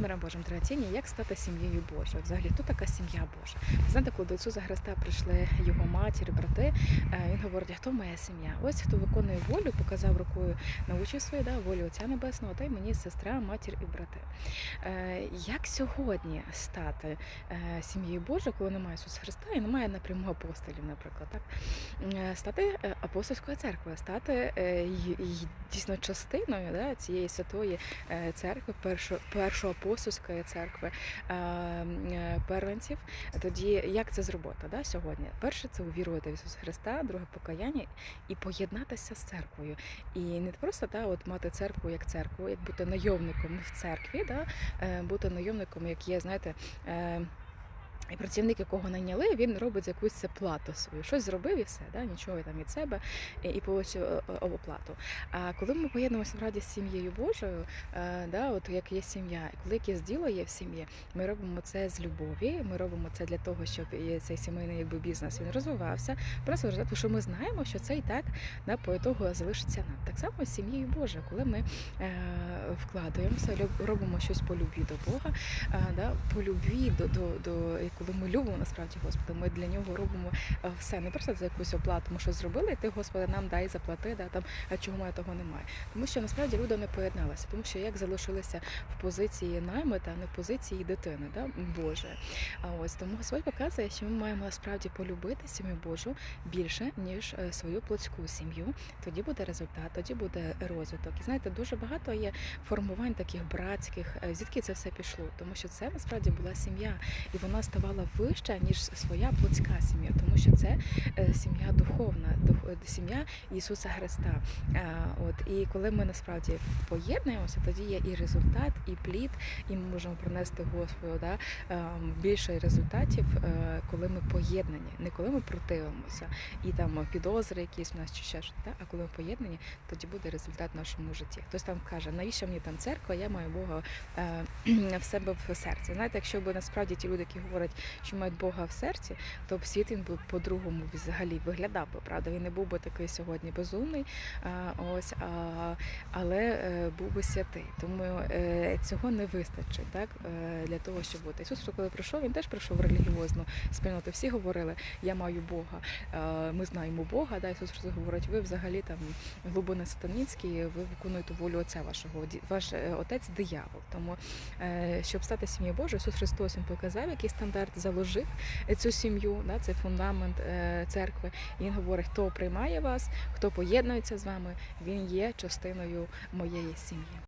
з Божим традиційні, як стати сім'єю Божою? Взагалі, хто така сім'я Божа? Знаєте, коли до Ісуса Христа прийшли його матір, брати, е, він говорить, хто моя сім'я? Ось хто виконує волю, показав рукою, научив свою да, волю Отця Небесного, та й мені сестра, матір і брати. Е, Як сьогодні стати е, сім'єю Божою, коли немає Ісуса Христа і немає напряму апостолів, наприклад, так? Стати апостольською церквою, стати дійсно частиною да, цієї святої церкви, першо, першоапостольської церкви е, церкви первенців. Тоді як це зробити да, сьогодні? Перше це увірувати в Ісуса Христа, друге покаяння і поєднатися з церквою. І не просто да, от мати церкву як церкву, як бути найомником в церкві, да, е, бути найомником, як є, знаєте. Е, і працівник, якого найняли, він робить якусь це плату свою. Щось зробив і все, да? нічого там від себе і, і отримав оплату. А коли ми поєднуємося справді з сім'єю Божою, е, да, от як є сім'я, коли якесь діло є в сім'ї, ми робимо це з любові. Ми робимо це для того, щоб цей сімейний якби бізнес він розвивався. Просто тому що ми знаємо, що це і так да, по ітогу залишиться нам. Так само з сім'єю Божою, коли ми е, вкладаємося, робимо щось по любві до Бога, е, да, по любві до, до, до коли ми любимо насправді Господа, ми для нього робимо е, все, не просто за якусь оплату. Ми щось зробили, і ти, Господи, нам дай заплати, да, там, а чого мене того немає. Тому що насправді люди не поєдналися, тому що як залишилися в позиції наймита, а не в позиції дитини, да, Боже. А ось тому Господь показує, що ми маємо насправді полюбити сім'ю Божу більше, ніж е, свою плотську сім'ю. Тоді буде результат, тоді буде розвиток. І знаєте, дуже багато є формувань таких братських, е, звідки це все пішло, тому що це насправді була сім'я, і вона ставала вища ніж своя плотська сім'я, тому що сім'я духовна, дух- е, сім'я Ісуса Христа. Е, От і коли ми насправді поєднуємося, тоді є і результат, і плід, і ми можемо принести Господу да, е, більше результатів, е, коли ми поєднані, не коли ми противимося, і там підозри якісь у нас чи ще щось, да? а коли ми поєднані, тоді буде результат в нашому житті. Хтось там каже, навіщо мені там церква, я маю Бога е, в себе в серці. Знаєте, якщо б насправді ті люди, які говорять, що мають Бога в серці, то світ він би по-другому взагалі виглядав би. Правда, він не був би такий сьогодні безумний, ось, але е, був би святий. Тому е, цього не вистачить так, е, для того, щоб бути. Ісус, коли прийшов, він теж прийшов релігіозну спільноту. Всі говорили, я маю Бога, ми знаємо Бога. Да, Ісус говорить, ви взагалі там глибини сатаніцькі, ви виконуєте волю Отця вашого. Ваш отець диявол. Тому щоб стати сім'єю Божою, Ісус Христос він показав, який стандарт заложив цю сім'ю, да, цей фундамент церкви. Він говорить, хто приймає вас, хто поєднується з вами, він є частиною моєї сім'ї.